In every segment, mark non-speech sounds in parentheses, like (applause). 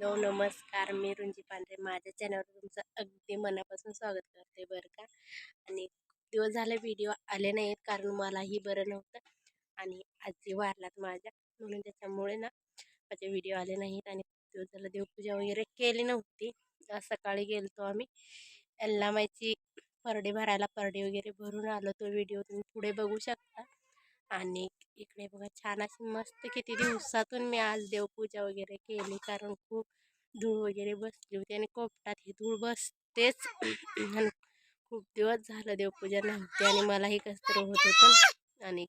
Hello नमस्कार मी रुंजी पांढरे. माझ्या चॅनलवर तुमचं अगदी मनापासून स्वागत करते बरं का. आणि दिवस झाले व्हिडिओ आले नाहीत कारण मलाही बरं नव्हतं. आणि आजी वारलात माझ्या. म्हणून त्याच्यामुळे ना माझे व्हिडिओ आले नाहीत आणि दिवस झालं देवपूजा वगैरे केली नव्हती. सकाळी गेलतो आम्ही. एल्लामाईची परडे भरायला परडे वगैरे भरून आलो. तो व्हिडिओ तुम्ही पुढे बघू शकता. आणि इकडे बघा छान अशी मस्त किती दिवसातून मी आज देवपूजा वगैरे केली. कारण खूप धूळ वगैरे बसली होती आणि कोपटात ही धूळ बसतेच. (clears throat) आणि खूप दिवस झालं देवपूजा नव्हती आणि मलाही कसं होत होतं आणि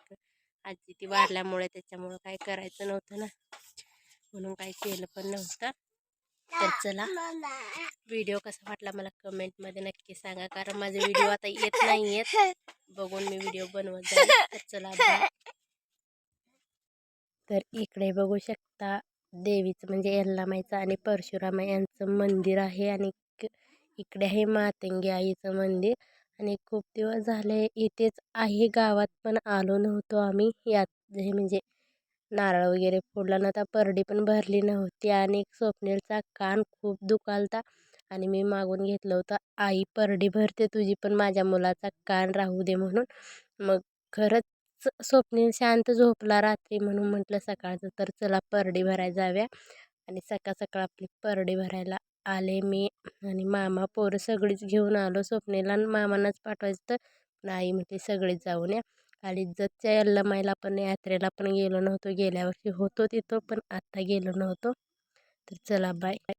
आजी ती वारल्यामुळे त्याच्यामुळं काय करायचं नव्हतं ना. म्हणून काही केलं पण नव्हतं. तर चला व्हिडिओ कसा वाटला मला कमेंटमध्ये नक्की सांगा. कारण माझे व्हिडिओ आता येत नाही आहेत बघून मी व्हिडिओ बनवत (laughs) तर चला. तर इकडे बघू शकता देवीचं म्हणजे यल्लामाईचं आणि परशुरामाई यांचं मंदिर आहे आणि इक- इकडे आहे मातंगी आईचं मंदिर. आणि खूप दिवस झाले इथेच आहे गावात पण आलो नव्हतो आम्ही. यात हे म्हणजे नारळ वगैरे फोडला नव्हता परडी पण भरली नव्हती आणि स्वप्नीलचा कान खूप दुखालता आणि मी मागून घेतलं होतं आई परडी भरते तुझी पण माझ्या मुलाचा कान राहू दे म्हणून. मग खरंच स्वप्नील शांत झोपला रात्री म्हणून म्हटलं सकाळचं तर चला परडी भरायला जाव्या आणि सकाळ सकाळ आपली परडी भरायला आले मी आणि मामा पोरं सगळीच घेऊन आलो. स्वप्नीला आणि मामांनाच पाठवायचं तर पण आई म्हटली सगळीच जाऊन या. आणि इज्जतच्या यल्लमाईला पण यात्रेला पण गेलो नव्हतो गेल्या वर्षी होतो तिथं पण आत्ता गेलो नव्हतो. तर चला बाय.